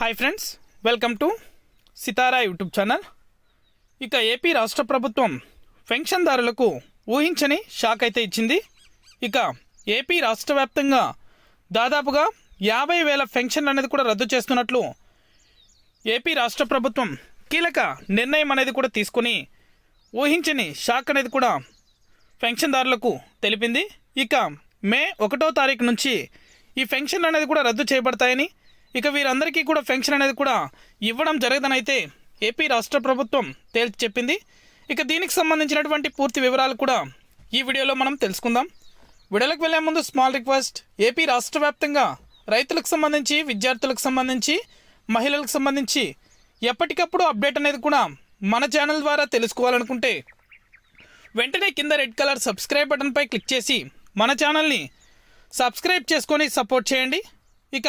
Hi friends welcome to Sitara YouTube channel ఇక AP రాష్ట్ర ప్రభుత్వం పెన్షన్దారులకు ఊహించని షాక్ అయితే ఇచ్చింది. ఇక ఏపీ రాష్ట్ర వ్యాప్తంగా దాదాపుగా యాభై వేల పెన్షన్లు అనేది కూడా రద్దు చేస్తున్నట్లు ఏపీ రాష్ట్ర ప్రభుత్వం కీలక నిర్ణయం అనేది కూడా తీసుకొని ఊహించని షాక్ అనేది కూడా పెన్షన్దారులకు తెలిపింది. ఇక మే ఒకటో తారీఖు నుంచి ఈ పెన్షన్ అనేది కూడా రద్దు చేయబడతాయని ఇక వీరందరికీ కూడా పెన్షన్ అనేది కూడా ఇవ్వడం జరగదని అయితే ఏపీ రాష్ట్ర ప్రభుత్వం తేల్చి చెప్పింది. ఇక దీనికి సంబంధించినటువంటి పూర్తి వివరాలు కూడా ఈ వీడియోలో మనం తెలుసుకుందాం. వీడియోలకు వెళ్ళే ముందు స్మాల్ రిక్వెస్ట్ ఏపీ రాష్ట్ర వ్యాప్తంగా రైతులకు సంబంధించి విద్యార్థులకు సంబంధించి మహిళలకు సంబంధించి ఎప్పటికప్పుడు అప్డేట్ అనేది కూడా మన ఛానల్ ద్వారా తెలుసుకోవాలనుకుంటే వెంటనే కింద రెడ్ కలర్ సబ్స్క్రైబ్ బటన్పై క్లిక్ చేసి మన ఛానల్ని సబ్స్క్రైబ్ చేసుకొని సపోర్ట్ చేయండి. ఇక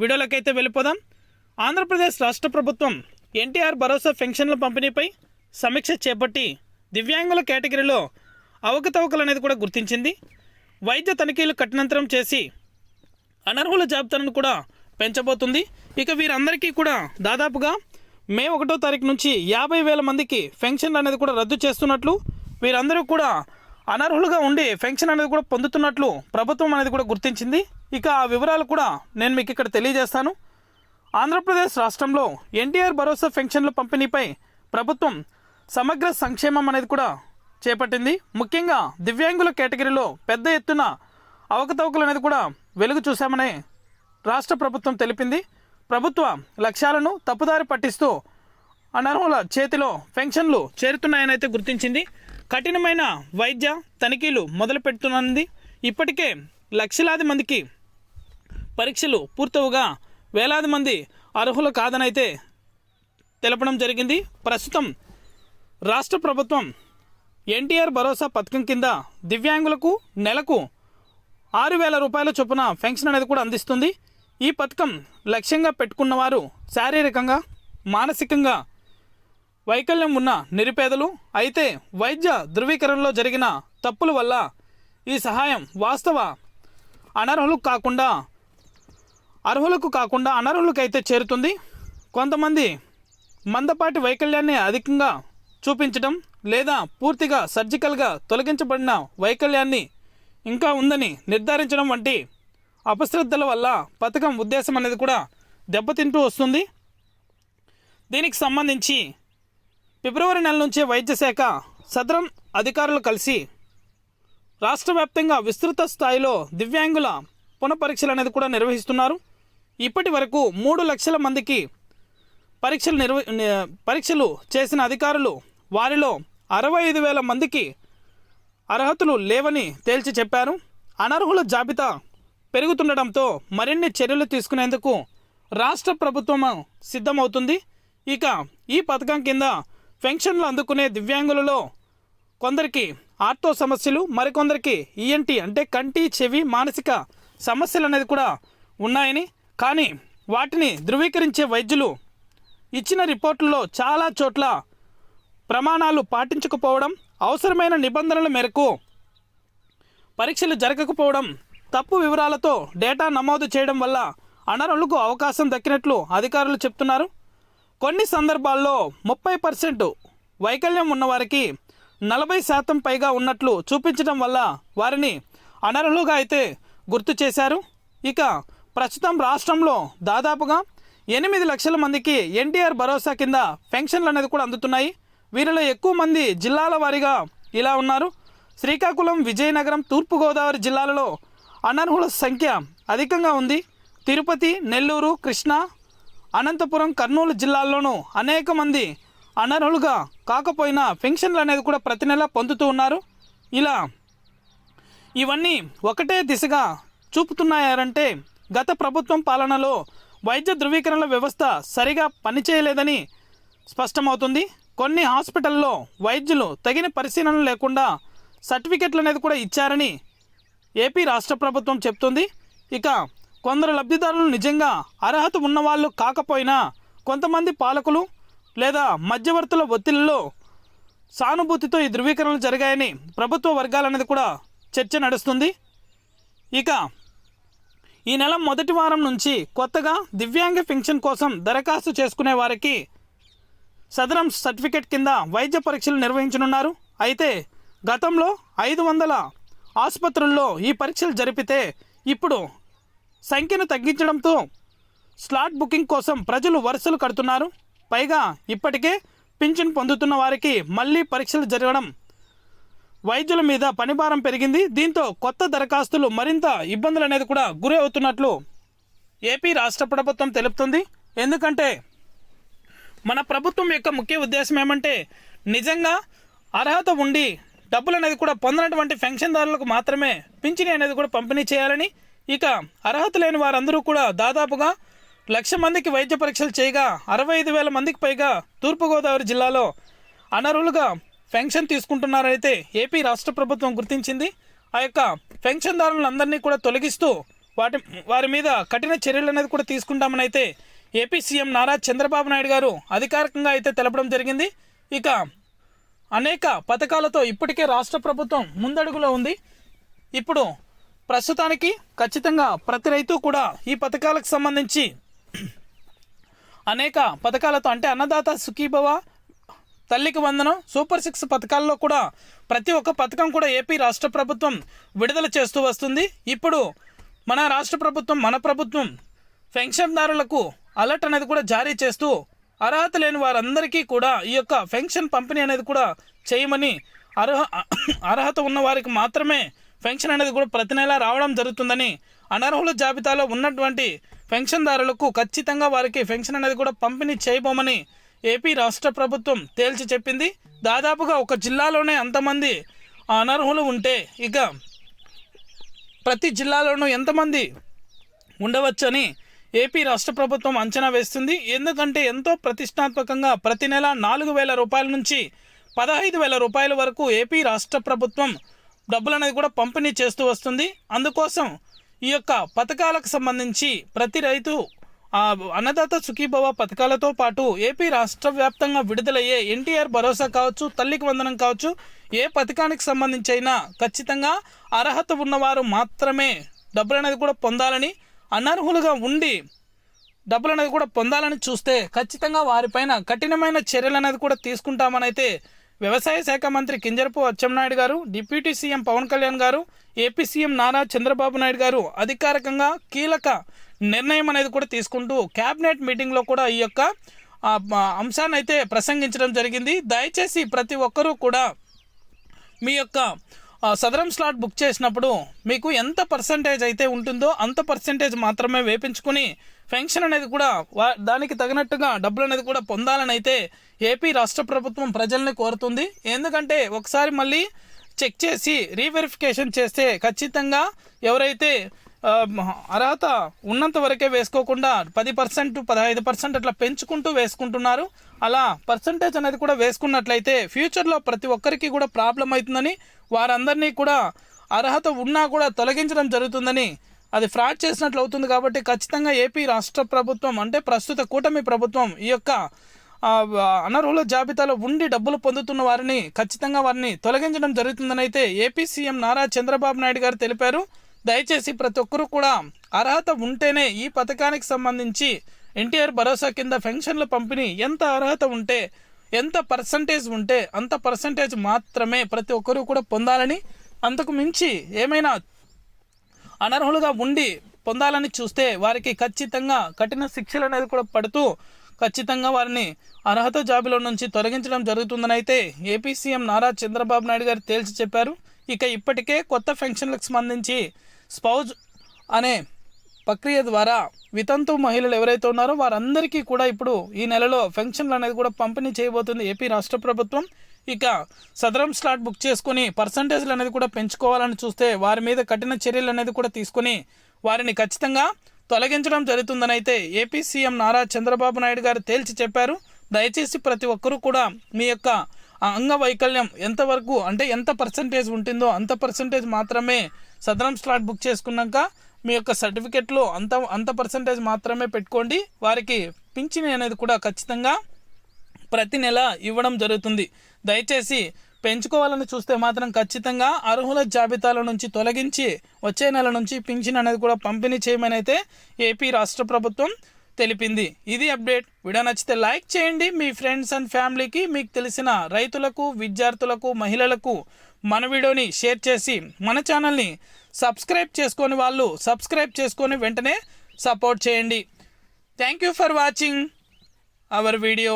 వీడియోలకైతే వెళ్ళిపోదాం. ఆంధ్రప్రదేశ్ రాష్ట్ర ప్రభుత్వం ఎన్టీఆర్ భరోసా పెన్షన్ల పంపిణీపై సమీక్ష చేపట్టి దివ్యాంగుల కేటగిరీలో అవకతవకలు అనేది కూడా గుర్తించింది. వైద్య తనిఖీలు కఠినంతరం చేసి అనర్హుల జాబితాను కూడా పెంచబోతుంది. ఇక వీరందరికీ కూడా దాదాపుగా మే ఒకటో తారీఖు నుంచి యాభై వేల మందికి పెన్షన్లు అనేది కూడా రద్దు చేస్తున్నట్లు వీరందరూ కూడా అనర్హులుగా ఉండి పెన్షన్ అనేది కూడా పొందుతున్నట్లు ప్రభుత్వం అనేది కూడా గుర్తించింది. ఇక ఆ వివరాలు కూడా నేను మీకు ఇక్కడ తెలియజేస్తాను. ఆంధ్రప్రదేశ్ రాష్ట్రంలో ఎన్టీఆర్ భరోసా పెన్షన్ల పంపిణీపై ప్రభుత్వం సమగ్ర సంక్షేమం అనేది కూడా చేపట్టింది. ముఖ్యంగా దివ్యాంగుల కేటగిరీలో పెద్ద ఎత్తున అవకతవకలు అనేది కూడా వెలుగు చూశామని రాష్ట్ర ప్రభుత్వం తెలిపింది. ప్రభుత్వ లక్ష్యాలను తప్పుదారి పట్టిస్తూ అనర్హుల చేతిలో పెన్షన్లు చేరుతున్నాయని అయితే గుర్తించింది. కఠినమైన వైద్య తనిఖీలు మొదలుపెడుతున్నది. ఇప్పటికే లక్షలాది మందికి పరీక్షలు పూర్తవుగా వేలాది మంది అర్హులు కాదనైతే తెలపడం జరిగింది. ప్రస్తుతం రాష్ట్ర ప్రభుత్వం ఎన్టీఆర్ భరోసా పథకం కింద దివ్యాంగులకు నెలకు ఆరు వేల రూపాయల చొప్పున పెన్షన్ అనేది కూడా అందిస్తుంది. ఈ పథకం లక్ష్యంగా పెట్టుకున్న వారు శారీరకంగా మానసికంగా వైకల్యం ఉన్న నిరుపేదలు అయితే వైద్య ధృవీకరణలో జరిగిన తప్పుల వల్ల ఈ సహాయం వాస్తవ అనర్హులకు కాకుండా అర్హులకు కాకుండా అనర్హులకు అయితే చేరుతుంది. కొంతమంది మందపాటి వైకల్యాన్ని అధికంగా చూపించడం లేదా పూర్తిగా సర్జికల్గా తొలగించబడిన వైకల్యాన్ని ఇంకా ఉందని నిర్ధారించడం వంటి అపశ్రద్ధల వల్ల పథకం ఉద్దేశం అనేది కూడా దెబ్బతింటూ వస్తుంది. దీనికి సంబంధించి ఫిబ్రవరి నెల నుంచే వైద్య శాఖ సదరం అధికారులు కలిసి రాష్ట్ర వ్యాప్తంగా విస్తృత స్థాయిలో దివ్యాంగుల పునఃపరీక్షలు అనేది కూడా నిర్వహిస్తున్నారు. ఇప్పటి వరకు మూడు లక్షల మందికి పరీక్షలు నిర్వ పరీక్షలు చేసిన అధికారులు వారిలో అరవై ఐదు వేల మందికి అర్హతలు లేవని తేల్చి చెప్పారు. అనర్హుల జాబితా పెరుగుతుండడంతో మరిన్ని చర్యలు తీసుకునేందుకు రాష్ట్ర ప్రభుత్వం సిద్ధమవుతుంది. ఇక ఈ పథకం కింద పెన్షన్లు అందుకునే దివ్యాంగులలో కొందరికి ఆర్తో సమస్యలు మరికొందరికి ఈఎన్టీ అంటే కంటి చెవి మానసిక సమస్యలు అనేది కూడా ఉన్నాయని. కానీ వాటిని ధృవీకరించే వైద్యులు ఇచ్చిన రిపోర్టుల్లో చాలా చోట్ల ప్రమాణాలు పాటించకపోవడం అవసరమైన నిబంధనల మేరకు పరీక్షలు జరగకపోవడం తప్పు వివరాలతో డేటా నమోదు చేయడం వల్ల అనర్హులకు అవకాశం దక్కినట్లు అధికారులు చెప్తున్నారు. కొన్ని సందర్భాల్లో ముప్పై పర్సెంట్ వైకల్యం ఉన్నవారికి నలభై శాతం పైగా ఉన్నట్లు చూపించడం వల్ల వారిని అనర్హులుగా అయితే గుర్తు చేశారు. ఇక ప్రస్తుతం రాష్ట్రంలో దాదాపుగా ఎనిమిది లక్షల మందికి ఎన్టీఆర్ భరోసా కింద పెన్షన్లు అనేది కూడా అందుతున్నాయి. వీరిలో ఎక్కువ మంది జిల్లాల వారీగా ఇలా ఉన్నారు. శ్రీకాకుళం విజయనగరం తూర్పుగోదావరి జిల్లాలలో అనర్హుల సంఖ్య అధికంగా ఉంది. తిరుపతి నెల్లూరు కృష్ణా అనంతపురం కర్నూలు జిల్లాల్లోనూ అనేక మంది అనర్హులుగా కాకపోయినా పెన్షన్లు అనేది కూడా ప్రతి నెల పొందుతూ ఉన్నారు. ఇలా ఇవన్నీ ఒకటే దిశగా చూపుతున్నాయారంటే గత ప్రభుత్వం పాలనలో వైద్య ధృవీకరణల వ్యవస్థ సరిగా పనిచేయలేదని స్పష్టమవుతుంది. కొన్ని హాస్పిటల్లో వైద్యులు తగిన పరిశీలన లేకుండా సర్టిఫికెట్లు అనేది కూడా ఇచ్చారని ఏపీ రాష్ట్ర ప్రభుత్వం చెప్తుంది. ఇక కొందరు లబ్ధిదారులు నిజంగా అర్హత ఉన్నవాళ్ళు కాకపోయినా కొంతమంది పాలకులు లేదా మధ్యవర్తుల ఒత్తిళ్ళలో సానుభూతితో ఈ ధృవీకరణలు జరిగాయని ప్రభుత్వ వర్గాలనేది కూడా చర్చ నడుస్తుంది. ఇక ఈ నెల మొదటి వారం నుంచి కొత్తగా దివ్యాంగ పెన్షన్ కోసం దరఖాస్తు చేసుకునే వారికి సదరం సర్టిఫికేట్ కింద వైద్య పరీక్షలు నిర్వహించనున్నారు. అయితే గతంలో ఐదు వందల ఆసుపత్రుల్లో ఈ పరీక్షలు జరిపితే ఇప్పుడు సంఖ్యను తగ్గించడంతో స్లాట్ బుకింగ్ కోసం ప్రజలు వరుసలు కడుతున్నారు. పైగా ఇప్పటికే పింఛన్ పొందుతున్న వారికి మళ్ళీ పరీక్షలు జరగడం వైద్యుల మీద పనిభారం పెరిగింది. దీంతో కొత్త దరఖాస్తులు మరింత ఇబ్బందులు అనేది కూడా గురి అవుతున్నట్లు ఏపీ రాష్ట్ర ప్రభుత్వం తెలుపుతుంది. ఎందుకంటే మన ప్రభుత్వం యొక్క ముఖ్య ఉద్దేశం ఏమంటే నిజంగా అర్హత ఉండి డబ్బులు అనేది కూడా పొందినటువంటి పెన్షన్దారులకు మాత్రమే పింఛని అనేది కూడా పంపిణీ చేయాలని ఇక అర్హత లేని వారందరూ కూడా దాదాపుగా లక్ష మందికి వైద్య పరీక్షలు చేయగా అరవై ఐదు వేల మందికి పైగా తూర్పుగోదావరి జిల్లాలో అనర్హులుగా పెన్షన్ తీసుకుంటున్నారైతే ఏపీ రాష్ట్ర ప్రభుత్వం గుర్తించింది. ఆ యొక్క పెన్షన్దారులందరినీ కూడా తొలగిస్తూ వాటి వారి మీద కఠిన చర్యలు అనేది కూడా తీసుకుంటామని అయితే ఏపీ సీఎం నారా చంద్రబాబు నాయుడు గారు అధికారికంగా అయితే తెలపడం జరిగింది. ఇక అనేక పథకాలతో ఇప్పటికే రాష్ట్ర ప్రభుత్వం ముందడుగులో ఉంది. ఇప్పుడు ప్రస్తుతానికి ఖచ్చితంగా ప్రతి రైతు కూడా ఈ పథకాలకు సంబంధించి అనేక పథకాలతో అంటే అన్నదాత సుఖీభవ తల్లికి వందనం సూపర్ సిక్స్ పథకాల్లో కూడా ప్రతి ఒక్క పథకం కూడా ఏపీ రాష్ట్ర ప్రభుత్వం విడుదల చేస్తూ వస్తుంది. ఇప్పుడు మన రాష్ట్ర ప్రభుత్వం మన ప్రభుత్వం పెన్షన్దారులకు అలర్ట్ అనేది కూడా జారీ చేస్తూ అర్హత లేని వారందరికీ కూడా ఈ యొక్క పెన్షన్ పంపిణీ అనేది కూడా చేయమని అర్హ అర్హత ఉన్న వారికి మాత్రమే పెన్షన్ అనేది కూడా ప్రతి నెల రావడం జరుగుతుందని అనర్హుల జాబితాలో ఉన్నటువంటి పెన్షన్దారులకు ఖచ్చితంగా వారికి పెన్షన్ అనేది కూడా పంపిణీ చేయబోమని ఏపీ రాష్ట్ర ప్రభుత్వం తేల్చి చెప్పింది. దాదాపుగా ఒక జిల్లాలోనే అంతమంది అనర్హులు ఉంటే ఇక ప్రతి జిల్లాలోనూ ఎంతమంది ఉండవచ్చని ఏపీ రాష్ట్ర ప్రభుత్వం అంచనా వేస్తుంది. ఎందుకంటే ఎంతో ప్రతిష్టాత్మకంగా ప్రతి నెల నాలుగు వేల రూపాయల నుంచి పదహైదు వేల రూపాయల వరకు ఏపీ రాష్ట్ర ప్రభుత్వం డబ్బులు అనేది కూడా పంపిణీ చేస్తూ వస్తుంది. అందుకోసం ఈ యొక్క పథకాలకు సంబంధించి ప్రతి రైతు అన్నదాత సుఖీభవ పథకాలతో పాటు ఏపీ రాష్ట్ర వ్యాప్తంగా విడుదలయ్యే ఎన్టీఆర్ భరోసా కావచ్చు తల్లికి వందనం కావచ్చు ఏ పథకానికి సంబంధించి అయినా ఖచ్చితంగా అర్హత ఉన్నవారు మాత్రమే డబ్బులు అనేది కూడా పొందాలని అనర్హులుగా ఉండి డబ్బులు అనేది కూడా పొందాలని చూస్తే ఖచ్చితంగా వారిపైన కఠినమైన చర్యలు అనేది కూడా తీసుకుంటామని అయితే వ్యవసాయ శాఖ మంత్రి కింజరపు అచ్చెన్నాయుడు గారు deputy CM Pawan Kalyan garu AP CM Nara Chandrababu Naidu garu అధికారికంగా కీలక నిర్ణయం అనేది కూడా తీసుకుంటూ క్యాబినెట్ మీటింగ్లో కూడా ఈ యొక్క అంశాన్ని అయితే ప్రసంగించడం జరిగింది. దయచేసి ప్రతి ఒక్కరూ కూడా మీ యొక్క సదరం స్లాట్ బుక్ చేసినప్పుడు మీకు ఎంత పర్సంటేజ్ అయితే ఉంటుందో అంత పర్సంటేజ్ మాత్రమే వేపించుకుని పెన్షన్ అనేది కూడా వా- దానికి తగినట్టుగా డబ్బులు అనేది కూడా పొందాలని అయితే ఏపీ రాష్ట్ర ప్రభుత్వం ప్రజల్ని కోరుతుంది. ఎందుకంటే ఒకసారి మళ్ళీ చెక్ చేసి రీవెరిఫికేషన్ చేస్తే ఖచ్చితంగా ఎవరైతే అర్హత ఉన్నంత వరకే వేసుకోకుండా పది పర్సెంట్ పదహైదు పర్సెంట్ అట్లా పెంచుకుంటూ వేసుకుంటున్నారు. అలా పర్సంటేజ్ అనేది కూడా వేసుకున్నట్లయితే ఫ్యూచర్లో ప్రతి ఒక్కరికి కూడా ప్రాబ్లం అవుతుందని వారందరినీ కూడా అర్హత ఉన్నా కూడా తొలగించడం జరుగుతుందని అది ఫ్రాడ్ చేసినట్లు అవుతుంది కాబట్టి ఖచ్చితంగా ఏపీ రాష్ట్ర ప్రభుత్వం అంటే ప్రస్తుత కూటమి ప్రభుత్వం ఈ యొక్క అనర్హుల జాబితాలో ఉండి డబ్బులు పొందుతున్న వారిని ఖచ్చితంగా వారిని తొలగించడం జరుగుతుందని అయితే ఏపీ సీఎం నారా చంద్రబాబు నాయుడు గారు తెలిపారు. దయచేసి ప్రతి ఒక్కరూ కూడా అర్హత ఉంటేనే ఈ పథకానికి సంబంధించి ఎన్టీఆర్ భరోసా కింద పెన్షన్ల పంపిణీ ఎంత అర్హత ఉంటే ఎంత పర్సంటేజ్ ఉంటే అంత పర్సంటేజ్ మాత్రమే ప్రతి ఒక్కరూ కూడా పొందాలని అంతకు మించి ఏమైనా అనర్హులుగా ఉండి పొందాలని చూస్తే వారికి ఖచ్చితంగా కఠిన శిక్షలు అనేది కూడా పడుతూ ఖచ్చితంగా వారిని అర్హత జాబిలో నుంచి తొలగించడం జరుగుతుందని అయితే ఏపీ సీఎం నారా చంద్రబాబు నాయుడు గారు తేల్చి చెప్పారు. ఇక ఇప్పటికే కొత్త పెన్షన్లకు సంబంధించి స్పౌజ్ అనే ప్రక్రియ ద్వారా వితంతు మహిళలు ఎవరైతే ఉన్నారో వారందరికీ కూడా ఇప్పుడు ఈ నెలలో పెన్షన్లు అనేది కూడా పంపిణీ చేయబోతుంది ఏపీ రాష్ట్ర ప్రభుత్వం. ఇక సదరం స్లాట్ బుక్ చేసుకుని పర్సంటేజ్లు అనేది కూడా పెంచుకోవాలని చూస్తే వారి మీద కఠిన చర్యలు అనేది కూడా తీసుకుని వారిని ఖచ్చితంగా తొలగించడం జరుగుతుందని అయితే ఏపీ సీఎం నారా చంద్రబాబు నాయుడు గారు తేల్చి చెప్పారు. దయచేసి ప్రతి ఒక్కరూ కూడా మీ యొక్క అంగవైకల్యం ఎంతవరకు అంటే ఎంత పర్సంటేజ్ ఉంటుందో అంత పర్సంటేజ్ మాత్రమే సదరం స్లాట్ బుక్ చేసుకున్నాక మీ యొక్క సర్టిఫికెట్లో అంత అంత పర్సంటేజ్ మాత్రమే పెట్టుకోండి. వారికి పింఛన్ అనేది కూడా ఖచ్చితంగా ప్రతి నెల ఇవ్వడం జరుగుతుంది. దయచేసి పెంచుకోవాలని చూస్తే మాత్రం ఖచ్చితంగా అర్హుల జాబితాల నుంచి తొలగించి వచ్చే నెల నుంచి పింఛన్ అనేది కూడా పంపిణీ చేయమని అయితే ఏపీ రాష్ట్ర ప్రభుత్వం తెలిపింది. ఇది అప్డేట్. వీడియో నచ్చితే లైక్ చేయండి. మీ ఫ్రెండ్స్ అండ్ ఫ్యామిలీకి మీకు తెలిసిన రైతులకు విద్యార్థులకు మహిళలకు మన వీడియోని షేర్ చేసి మన ఛానల్ని సబ్స్క్రైబ్ చేసుకొని వాళ్ళు సబ్స్క్రైబ్ చేసుకొని వెంటనే సపోర్ట్ చేయండి. Thank you for watching our video.